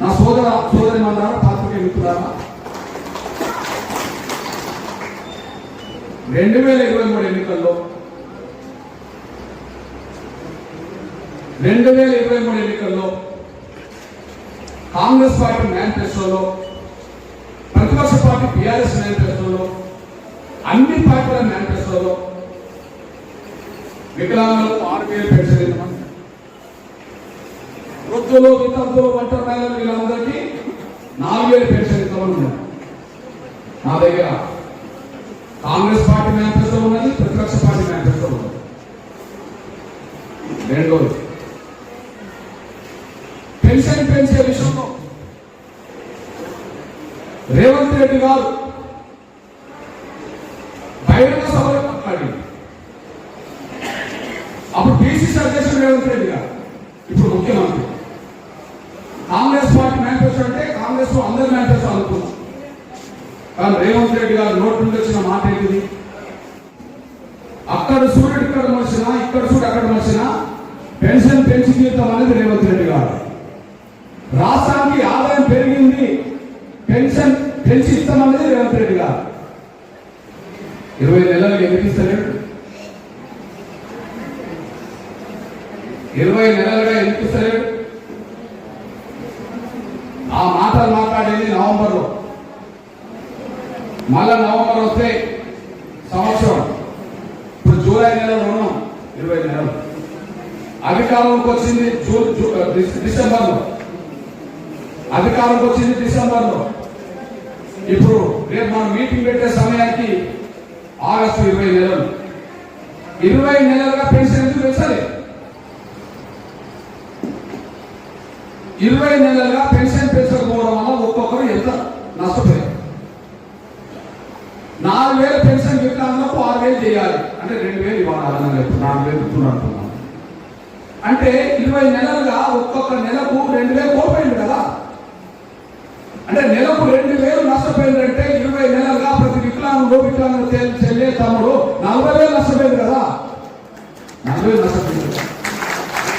నా సోదర సోదరి మందారా పాత్రికే మిత్రులారా రెండు వేల ఇరవై మూడు ఎన్నికల్లో రెండు వేల ఇరవై మూడు ఎన్నికల్లో కాంగ్రెస్ పార్టీ మేనిఫెస్టోలో ప్రతిపక్ష పార్టీ టీఆర్ఎస్ మేనిఫెస్టోలో అన్ని పార్టీల మేనిఫెస్టోలో వికలాంగులకు ఆరు వేలు పెన్షన్ ఇవ్వమని వృద్ధులు వితంతులు ఒంటరి మహిళలు వీళ్ళందరికీ నాలుగు వేలు పెన్షన్ ఇస్తామని ఉన్నారు. నా దగ్గర కాంగ్రెస్ పార్టీ మేనిఫెస్టో ఉన్నది ప్రతిపక్ష పార్టీ మేనిఫెస్టో ఉన్నది. రెండోది పెన్షన్ పెంచే విషయంలో రేవంత్ రెడ్డి గారు బహిరంగ సభలో మాట్లాడింది అప్పుడు పిసిసి అధ్యక్షుడు రేవంత్ రెడ్డి గారు ఇప్పుడు ముఖ్యమంత్రి కాంగ్రెస్ పార్టీ మేనిఫెస్టో అంటే కాంగ్రెస్లో అందరి మేనిఫెస్టో అనుకున్నాం కానీ రేవంత్ రెడ్డి గారు నోటి నుండి వచ్చిన మాట ఏంటిది? అక్కడ చూడు ఇక్కడ మనిషిన ఇక్కడ చూడు అక్కడ మనిషిన పెన్షన్ పెంచి తీర్థం అనేది రేవంత్ రెడ్డి గారు. రాష్ట్రానికి ఆదాయం పెరిగింది పెన్షన్ పెంచి అనేది రేవంత్ రెడ్డి గారు. ఇరవై నెలలు ఎందుకు ఇస్తలేడు? ఇరవై నెలలుగా ఎందుకు ఇస్తలేడు? ఆ మాటలు మాట్లాడేది నవంబర్లో. మళ్ళా నవంబర్ వస్తే సంవత్సరం. ఇప్పుడు జూలై నెలలో ఉన్నాం ఇరవై నెలలు. అధికారంలోకి వచ్చింది జూ జూ- డిసె- డిసెంబర్లో. అధికారంలోకి వచ్చింది డిసెంబర్లో. ఇప్పుడు రేపు మనం మీటింగ్ పెట్టే సమయానికి ఆగస్టు ఇరవై నెలలు. ఇరవై నెలలుగా పెన్షన్ ఎందుకు పెంచాలి ఇరవై నెలలుగా పెన్షన్ పెంచకపోవడం వల్ల ఒక్కొక్కరు ఎంత నష్టపోయారు? నాలుగు వేల పెన్షన్ వికలాంగులకు ఆరు వేలు చేయాలి. అంటే రెండు వేలు ఇవ్వాలి నాలుగు వేలు ఇస్తున్నారు అంటే ఇరవై నెలలుగా ఒక్కొక్క నెలకు రెండు వేలు కోల్పోయింది కదా. అంటే నెలకు రెండు వేలు నష్టపోయిందంటే ఇరవై నెలలుగా ప్రతి వికలాంగుడు వికలాంగుడు చెల్లే తమ్ముడు నలభై వేలు నష్టపోయింది కదా. నలభై వేలు నష్టపోయింది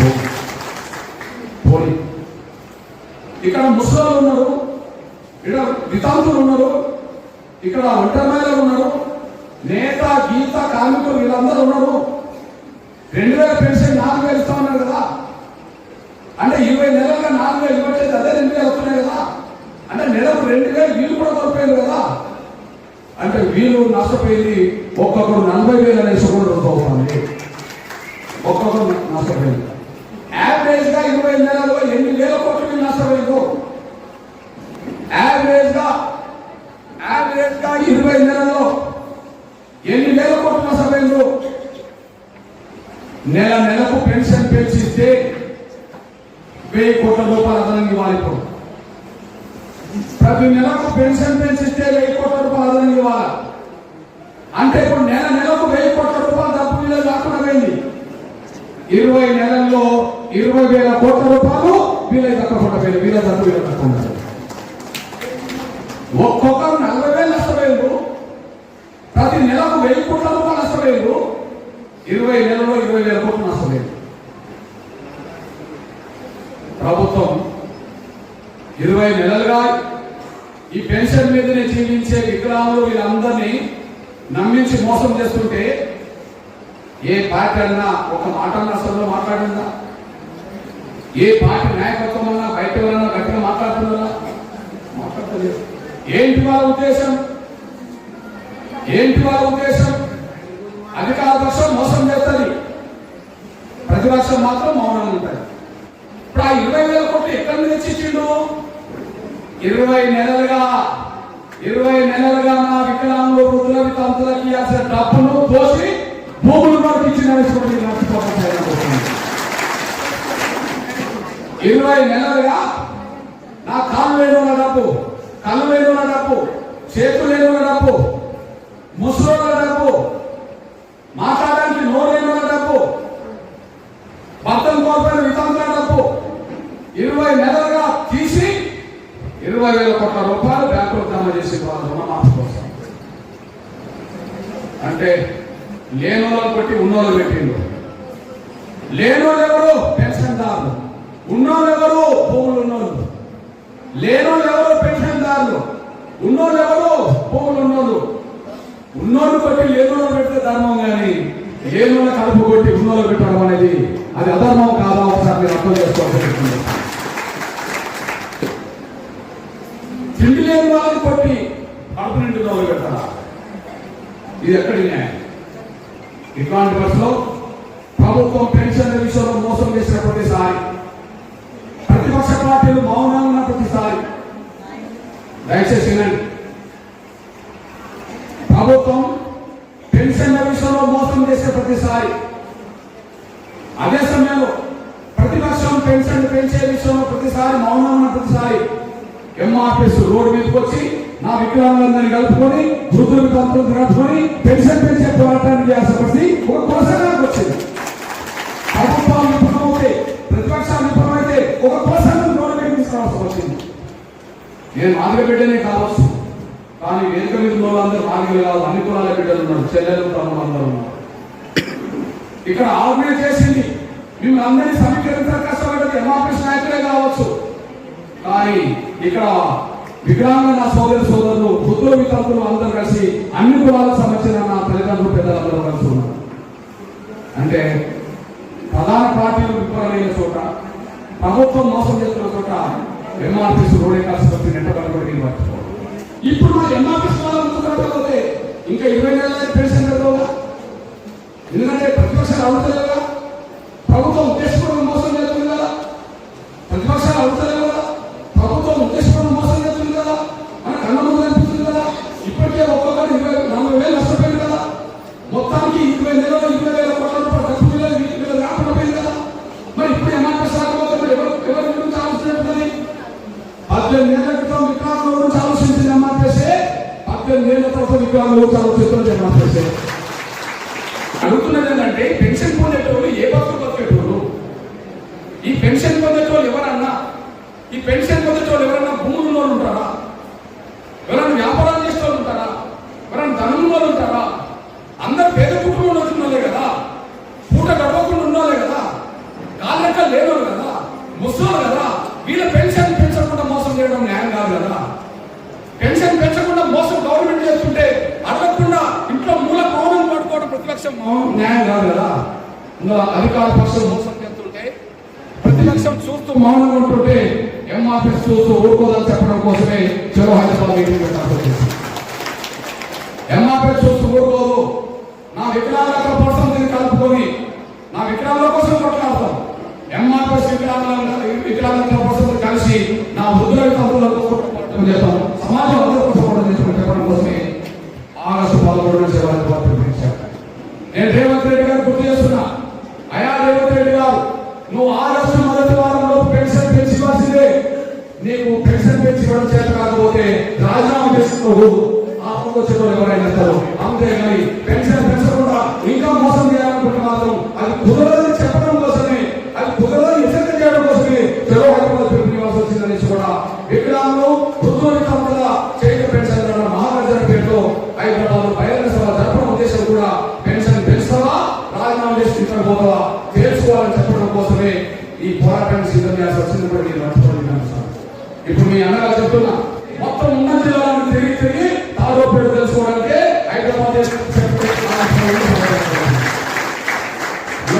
పో- పోనీ. ఇక్కడ ముసలాలు ఉన్నారు ఇక్కడ వితాంతులు ఉన్నారు ఇక్కడ ఒంటరి ఉన్నారు నేత గీత కార్మికులు వీళ్ళందరూ ఉన్నారు. రెండు వేల పెన్షన్ నాలుగు వేలు ఇస్తా ఉన్నారు కదా. అంటే ఇరవై నెలలుగా నాలుగు వేలు ఇవ్వట్లేదు అదే రెండు వేలు వస్తున్నాయి కదా. అంటే నెలకు రెండు వేలు వీళ్ళు కూడా కోల్పోయారు కదా. అంటే వీళ్ళు నష్టపోయింది ఒక్కొక్కరు నలభై వేలు అనేసి కూడా ఒక్కొక్కరు నష్టపోయింది. యావరేజ్గా ఇరవై నెలల్లో ఎన్ని వేల కోట్లు నష్టమైందో యావరేజ్గా యావరేజ్గా ఇరవై నెలల్లో ఎన్ని వేల కోట్లు నష్టమైందో నెల నెలకు పెన్షన్ పెంచిస్తే వెయ్యి కోట్ల రూపాయలు అదనంగా ఇవ్వాలి ప్రతి నెలకు పెన్షన్ పెంచిస్తే వెయ్యి కోట్ల రూపాయలు అదనంగా ఇవ్వాలి? అంటే ఇప్పుడు నెల నెలకు వెయ్యి కోట్ల రూపాయలు డబ్బు మీద కాకుండా పోయింది. ఇరవై నెలల్లో ఇరవై వేల కోట్ల రూపాయలు వీలైన తక్కువ పోయింది వీళ్ళ తక్కువ వేల తక్కువ ఒక్కొక్కరు నలభై వేలు నష్టపోయారు ప్రతి నెలకు వెయ్యి కోట్ల రూపాయలు నష్టపోయారు ఇరవై నెలలో ఇరవై వేల కోట్లు నష్టపోయారు ప్రభుత్వం ఇరవై నెలలుగా ఈ పెన్షన్ మీదనే జీవించే వికలాంగులు వీళ్ళందరినీ నమ్మించి మోసం చేస్తుంటే ఏ పార్టీ అన్నా ఒక మాట అన్నా అసలు మాట్లాడిందా? ఏ పార్టీ నాయకత్వం అన్నా బయట ఎవరన్నా గట్టిగా మాట్లాడుతున్నారా? మాట్లాడలేదు ఏంటి వాళ్ళ ఉద్దేశం? ఏంటి వాళ్ళ ఉద్దేశం? అధికార పక్షం మోసం చేస్తుంది. ప్రతిపక్షం మాత్రం మౌనంగా ఉంటుంది ఇప్పుడు ఆ ఇరవై వేల కోట్లు ఎక్కడి నుంచి తెచ్చిచ్చిండు ఇరవై నెలలుగా ఇరవై నెలలుగా నా వికలాంగులు వృద్ధుల వితంతులకి ఇవ్వాల్సిన డబ్బును పోసి భూములు నడిపించిన ఇరవై నెలలుగా నా కాళ్ళు లేని ఉన్న డబ్బు కళ్ళు లేని ఉన్న డబ్బు చేతులు లేని ఉన్న డబ్బు ముసలోళ్ళ డబ్బు మాట్లాడడానికి నోరు లేని ఉన్న డబ్బు భర్తను కోల్పోయిన వితంతుల డబ్బు ఇరవై నెలలుగా తీసి ఇరవై వేల కోట్ల రూపాయలు బ్యాంకులో జమ చేసి వాళ్ళు రుణమాఫీ కోసం. అంటే లేని లేనోళ్ళని బట్టి ఉన్నోళ్ళు పెట్టిండు లేని వాళ్ళు ఎవరు? పెన్షన్ దారులు ఉన్నోళ్ళు ఎవరు భూములు ఉన్నోళ్ళు. లేనోళ్ళు ఎవరు పెన్షన్దారులు. ఉన్నోళ్ళు ఎవరు భూములు ఉన్నోళ్ళు. ఉన్నోళ్ళు కొట్టి లేనోళ్ళు పెడితే ధర్మం కానీ లేనోళ్ళ కలుపు కొట్టి ఉన్నోళ్ళు పెట్టడం అనేది అది అధర్మం కాదా? ఒకసారి మీరు అర్థం చేసుకోవాల్సి తిండి లేని వాళ్ళని కొట్టి కడుపు నిండి ఉన్నోళ్ళు పెట్టాలా ఇది ఎక్కడి న్యాయం? ఇట్లాంటి బస్సులో ప్రభుత్వం పెన్షన్ విషయంలో మోసం చేసిన ప్రతిసారి ప్రతిపక్ష పార్టీలు మౌనంగా ఉన్న ప్రతిసారి దయచేసి వినండి. ప్రభుత్వం పెన్షన్ల విషయంలో మోసం చేసే ప్రతిసారి అదే సమయంలో ప్రతిపక్షం పెన్షన్ పెంచే విషయంలో ప్రతిసారి మౌనం ఉన్న ప్రతిసారి ఎంఆర్పిఎస్ రోడ్డు మీదకి వచ్చి నా వికలాంగులందరినీ కలుపుకొని వృద్ధుల వితంతులను కలుపుకొని పెన్షన్ పెంచే పోరాటానికి ఆశపడి ఒక కొనసాగానికి వచ్చింది. ప్రభుత్వం విఫలమైతే ప్రతిపక్షాలు విఫలమైతే ఒక కొనసాగం రోడ్డు మీద తీసుకురావాల్సి వచ్చింది. నేను మాదిగ బిడ్డనే కావచ్చు కానీ వేదిక మీద ఉన్న వాళ్ళందరూ మాదిగలు కాదు. అన్ని కులాల బిడ్డలు ఉన్నారు. చెల్లెలు తమ్ముడు అందరూ ఉన్నారు. ఇక్కడ ఆర్గనైజ్ చేసింది. మిమ్మల్ని అందరినీ సమీకరించడం కష్టపడ్డది ఎంఆర్ఎస్ నాయకులే కావచ్చు. కానీ ఇక్కడ విగ్రహంగా నా సోదర సోదరులు వృద్ధుల వితంతులు అందరూ కలిసి అన్ని కులాలకు సంబంధించిన నా తల్లిదండ్రులు పెద్దలందరూ కలిసి ఉన్నారు. అంటే ప్రధాన పార్టీలు విఫలమైన చోట ప్రభుత్వం మోసం చేస్తున్న చోట ఎంఆర్పీస్ రోడ్ ఆసుపత్రి వచ్చి నెట్ట కనుగొని ఇప్పుడు మన ఎంఆర్పీస్ వాళ్ళే ఇంకా ఇరవై నెలల పెన్షన్ ఎందుకంటే ప్రతి అవుతలేవుగా అవుతుంది పద్దెనిమిది ఏళ్ళ క్రితం వికలాంగుల గురించి ఆలోచించింది ఎంఆర్ఎస్ పద్దెనిమిది ఏళ్ళ తర్వాత గురించి అడుగుతున్నది ఏంటంటే పెన్షన్ పొందేటోళ్ళు ఏ బతుకు బతికేటోళ్ళు ఈ పెన్షన్ పొందేటోళ్ళు ఎవరన్నా? ఈ పెన్షన్ పొందేటోళ్ళు ఎవరన్నా భూముల్లో ఉంటారా ఎవరైనా వ్యాపారాలు చేసేవాళ్ళు ఉంటారా ఎవరైనా ధనం వాళ్ళు ఉంటారా అందరు పేద కుటుంబంలో వచ్చిన కదా పూట గడవకుండా ఉన్నోళ్ళే కదా కాళ్ళెక్క లేనోళ్ళు కదా ముసలోళ్ళు కదా వీళ్ళ పెన్షన్ పెంచకుండా మోసం చేయడం న్యాయం కాదు కదా పెన్షన్ పెంచకుండా మోసం గవర్నమెంట్ చేస్తుంటే అడగకుండా ఇంట్లో మూల మౌనం పక్షం న్యాయం కాదు కదా? ఇంకా అధికార పక్షం మోసం చేస్తుంటే ప్రతిపక్షం చూస్తూ మౌనం ఉంటుంటే ఎంఆర్ఎస్ చూస్తూ ఊరుకోదని చెప్పడం కోసమే చెరో హైదరాబాద్ మీటింగ్ పెట్టాల్సి వచ్చింది ఎంఆర్ఎస్ చూస్తూ ఊరుకోదు. నా వికలాంగత కోసం దీన్ని కలుపుకొని. నా వికలాంగుల కోసం కొట్లాడతాం ఎంఆర్ఎస్ వికలాంగుల వికలాంగత కోసం కలిసి నా వృద్ధుల వికలాంగుల కోసం చేస్తాం సమాజం అందరి కోసం పోరాటం చేస్తామని చెప్పడం కోసమే ఆగస్టు పదమూడున శివాజీ పార్టీ పిలిచారు నేను రేవంత్ రెడ్డి గారు గుర్తు చేస్తున్నా అయా రేవంత్ రెడ్డి గారు నువ్వు ఆగస్టు మొదటి వారంలో పెన్షన్ పెంచి ఇవ్వాల్సిందే నీకు పెన్షన్ చేత కాకపోతే రాజీనామా చేసుకోవు ఆ వచ్చేటోళ్ళు ఎవరైనా ఇస్తారు అంతేగాని పెన్షన్ పెంచకుండా ఇంకా మోసం చేయాలనుకుంటే మాత్రం అది కుదరదని చెప్పడం కోసమే అది కుదరదని హెచ్చరిక చేయడం కోసమే చెరో హైదరాబాద్ పిలుపునివ్వాల్సి వచ్చిందనేసి కూడా వికలాంగులు పుత్తూరు తప్పుల చేతి పెన్షన్ ఇవ్వడం మహారాజన పేరుతో హైదరాబాద్ బహిరంగ సభ జరపడం ఉద్దేశం కూడా పెన్షన్ పెంచుతావా రాజీనామా చేసి ఇక్కడ పోతావా తెలుసుకోవాలని చెప్పడం కోసమే ఈ పోరాటాన్ని సిద్ధం చేయాల్సి వచ్చింది. కూడా నేను ఇప్పుడు మీ అన్నగా చెప్తున్నా మొత్తం ఉన్న జిల్లాలను తిరిగి తిరిగి తాడో పేరు తెలుసుకోవడానికి హైదరాబాద్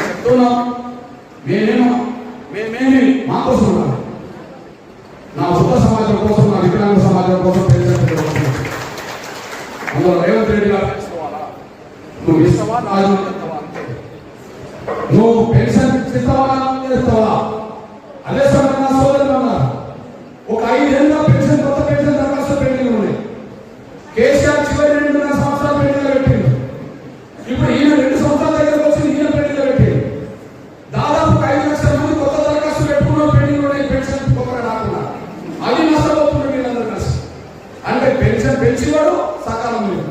చెప్తున్నాం మేమేమో మేమేమి మా కోసం నా సొంత సమాజం కోసం నా వికలాంగ సమాజం కోసం అందులో రేవంత్ రెడ్డి గారు నువ్వు ఇస్తావా నువ్వు పెన్షన్ ఇస్తావా చేస్తావా పెంచినాడు సకాలం లేదు.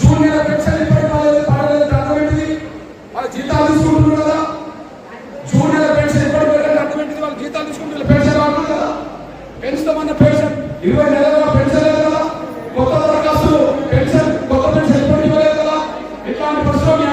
జూన్ నెల పెన్షన్ ఇప్పటికి కాలేదు పడలేదు అర్థం ఏంటిది వాళ్ళ జీతాలు తీసుకుంటున్నారు కదా. జూన్ నెల పెన్షన్ ఇప్పటికి అర్థం ఏంటిది వాళ్ళు జీతాలు తీసుకుంటున్నారు. పెన్షన్ రావడం కదా. పెంచుతామన్న పెన్షన్. ఇరవై నెలల పెన్షన్ లేదు కదా. కొత్త దరఖాస్తులు పెన్షన్ కొత్త పెన్షన్ ఇప్పటికి కదా. ఇట్లాంటి ప్రశ్నలు మీ